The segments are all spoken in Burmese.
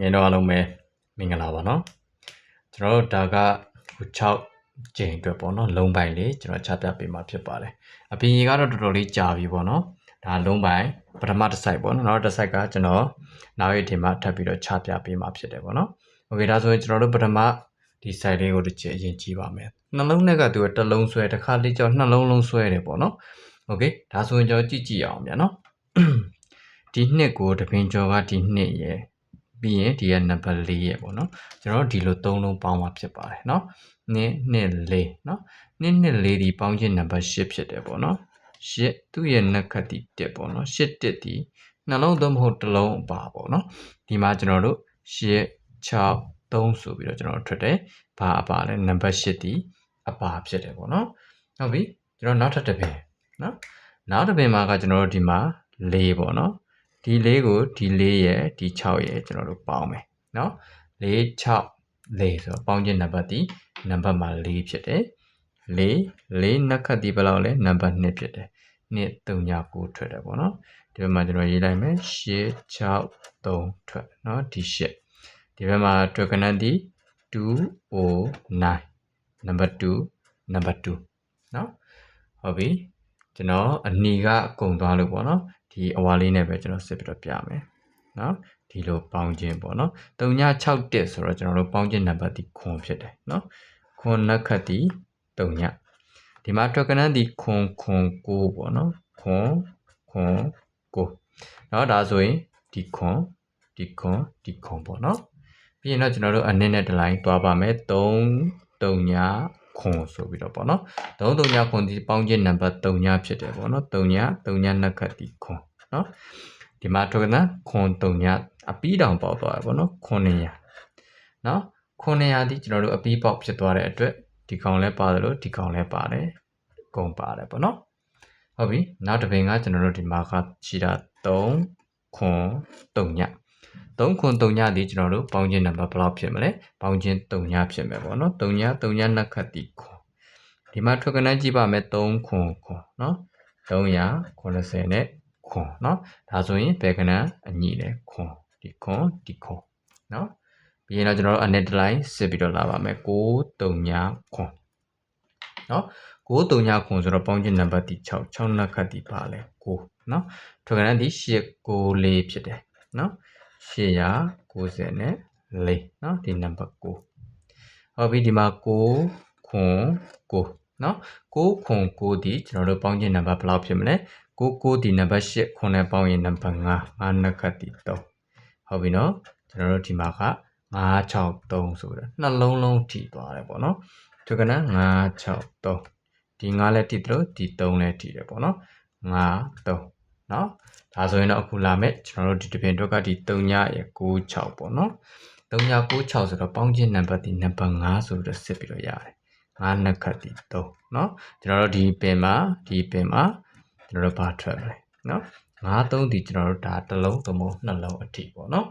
ငယ်တော့အားလုံးပဲမင်္ဂလာပါနော်ကျွန်တော်တို့ဒါကခု6ကျိန်အတွက်ပေါ့နော်လုံးပိုင်လေးကျွန်တော်ချပြပေးမှာဖြစ်ပါတယ်အပြင်ကြီးကတော့တော်တော်လေးကြာပြီပေါ့နော်ဒါလုံးပိုင်ပထမတစ်ဆိုင်ပေါ့နော်နောက်တစ်ဆိုင်ကကျွန်တော်နောက်ရက်ထင်မှထပ်ပြီးတော့ချပြပေးမှာဖြစ်တယ်ပေါ့နော်โอเคဒါဆိုရင်ကျွန်တော်တို့ပထမဒီဆိုင်လေးကိုတစ်ချက်အရင်ကြည့်ပါမယ်နှလုံးနဲ့ကသူကတစ်လုံးဆွဲတစ်ခါလေးကြောနှလုံးလုံးဆွဲတယ်ပေါ့နော်โอเคဒါဆိုရင်ကျွန်တော်ကြည့်ကြည့်အောင်ဗျာနော် ဒီနှစ်ကိုတပင်ကျော်ကဒီနှစ်ရယ် ပြီးရင်ဒီကနံပါတ်၄ရယ်ပေါ့နော်ကျွန်တော်တို့ဒီလိုသုံးလုံးပေါင်းမှာဖြစ်ပါတယ်เนาะနှစ်နှစ်၄เนาะနှစ်နှစ်၄ဒီပေါင်းခြင်းနံပါတ်၈ဖြစ်တယ်ပေါ့နော်၈သူ့ရဲ့နက်ခတ်ဒီတက်ပေါ့နော်၈တက်ဒီနှလုံးသုံးမဟုတ်တစ်လုံးအပါပေါ့နော်ဒီမှာကျွန်တော်တို့၈6 3ဆိုပြီးတော့ကျွန်တော်ထွက်တယ်ဘာအပါလဲနံပါတ်၈ဒီအပါဖြစ်တယ်ပေါ့နော်ဟုတ်ပြီကျွန်တော်နောက်ထပ်တစ်ပင်เนาะနောက်တစ်ပင်မှာကကျွန်တော်တို့ဒီမှာ၄ပေါ့နော် ဒီ၄ကိုဒီ၄ရဲ့ဒီ6ရဲ့ကျွန်တော်တို့ပေါင်းမယ်เนาะ4 6 4ဆိုတော့ပေါင်းခြင်းနံပါတ်ဒီနံပါတ်မှာ4ဖြစ်တယ်4 4နက်ခတ်ဒီဘယ်လောက်လဲနံပါတ်2ဖြစ်တယ်2 3ည9ထွက်တယ်ပေါ့နော်ဒီဘက်မှာကျွန်တော်ရေးလိုက်မယ်8 6 3ထွက်เนาะဒီ8ဒီဘက်မှာထွက်ကနန်းဒီ209 number 2 number 2เนาะဟုတ်ပြီ ကျွန်တော်အနီကအကုန်သွားလို့ပေါ့နော်ဒီအဝါလေးနဲ့ပဲကျွန်တော်စစ်ပြီးတော့ပြမယ်နော်ဒီလိုပေါင်းခြင်းပေါ့နော်3ည6တက်ဆိုတော့ကျွန်တော်တို့ပေါင်းခြင်းနံပါတ်ဒီခွန်ဖြစ်တယ်နော်ခွန်နက်ခတ်ဒီ3ညဒီမှာထွက်ကနန်းဒီခွန်ခွန်6ပေါ့နော်ခွန်ခွန်6နော်ဒါဆိုရင်ဒီခွန်ဒီခွန်ဒီခွန်ပေါ့နော်ပြီးရင်တော့ကျွန်တော်တို့အနည်းနဲ့တစ်လိုင်းသွားပါမယ်3 3ည ခွန်ဆိုပြီးတော့ပေါ့နော်3 3ညခွန်ဒီပေါင်းခြင်းနံပါတ်3ညဖြစ်တယ်ပေါ့နော်3ည3ညနက်ခတ်ဒီခွန်နော်ဒီမှာထွက်ကနန်းခွန်3ညအပီးတောင်ပေါက်သွားတယ်ပေါ့နော်900နော်900ဒီကျွန်တော်တို့အပီးပေါက်ဖြစ်သွားတဲ့အတွက်ဒီကောင်လဲပါတယ်လို့ဒီကောင်လဲပါတယ်အကုန်ပါတယ်ပေါ့နော်ဟုတ်ပြီနောက်တစ်ပင်ကကျွန်တော်တို့ဒီမှာကချီတာ3ခွန်3ည 3ခွန်3ညဒီကျွန်တော်တို့ပေါင်းခြင်းနံပါတ်ဘယ်လောက်ဖြစ်မလဲပေါင်းခြင်း3ညဖြစ်မယ်ပေါ့နော်3ည3ညနှစ်ခတ်တီခွန်ဒီမှာထွက်ကနန်းကြည့်ပါမယ်3ခွန်ခွန်နော်380နဲ့ခွန်နော်ဒါဆိုရင်ဘယ်ကနန်းအညီလဲခွန်ဒီခွန်ဒီခွန်နော်ပြီးရင်တော့ကျွန်တော်တို့အနယ်တလိုင်းစစ်ပြီးတော့လာပါမယ်6 3ညခွန်နော်9တုံညာခွန်ဆိုတော့ပေါင်းခြင်းနံပါတ်တိ6 6နံခတ်တိပါလဲ9เนาะထွက်ကနန်းဒီ8 9လေးဖြစ်တယ်เนาะ 894เนาะဒီ number 9ဟုတ်ပြီဒီမှာ9ခွန်9เนาะ9ခွန်9ဒီကျွန်တော်တို့ပေါင်းခြင်းနံပါတ်ဘယ်လောက်ဖြစ်မလဲ9 9ဒီနံပါတ်8ခွန်နဲ့ပေါင်းရင်နံပါတ်9 9နကတိ3ဟုတ်ပြီเนาะကျွန်တော်တို့ဒီမှာက963ဆိုတော့နှလုံးလုံးထိသွားတယ်ပေါ့เนาะသူကန963ဒီ9လည်းထိတယ်လို့ဒီ3လည်းထိတယ်ပေါ့เนาะ9 3 နော်ဒါဆိုရင်တော့အခုလာမဲ့ကျွန်တော်တို့ဒီတပင်အတွက်ကဒီ3ညရ96ပေါ့နော်3ည96ဆိုတော့ပေါင်းခြင်းနံပါတ်ဒီနံပါတ်5ဆိုတော့စစ်ပြီးတော့ရတယ်5နှစ်ခတ်ဒီ3နော်ကျွန်တော်တို့ဒီပင်မှာဒီပင်မှာကျွန်တော်တို့ဘာထွက်မလဲနော်5 3ဒီကျွန်တော်တို့ဒါတစ်လုံးသုံးလုံးနှလုံးအထိပေါ့နော်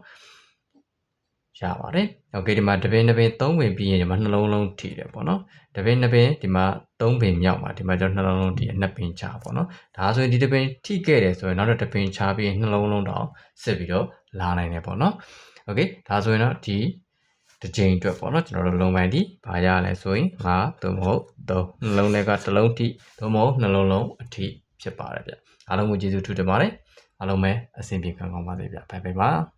ရပါတယ်။ Okay ဒီမှာတပင်တပင်3ပင်ပြီးရင်ဒီမှာနှလုံးလုံးထိတယ်ပေါ့နော်။တပင်တပင်ဒီမှာ3ပင်မြောက်မှာဒီမှာကျတော့နှလုံးလုံးထိနှစ်ပင်ချပေါ့နော်။ဒါဆိုရင်ဒီတပင်ထိခဲ့တယ်ဆိုရင်နောက်တော့တပင်ချပြီးရင်နှလုံးလုံးတော့စစ်ပြီးတော့လာနိုင်တယ်ပေါ့နော်။ Okay ဒါဆိုရင်တော့ဒီတစ်ချိန်အတွက်ပေါ့နော်ကျွန်တော်တို့လုံးပိုင်းဒီဘာရလဲဆိုရင်5သို့မဟုတ်3နှလုံးထဲကတစ်လုံးထိသို့မဟုတ်နှလုံးလုံးအထိဖြစ်ပါတယ်ဗျ။အားလုံးကိုကျေးဇူးထူးတင်ပါတယ်။အားလုံးပဲအဆင်ပြေခံကောင်းပါစေဗျ။ဘိုင်ဘိုင်ပါ။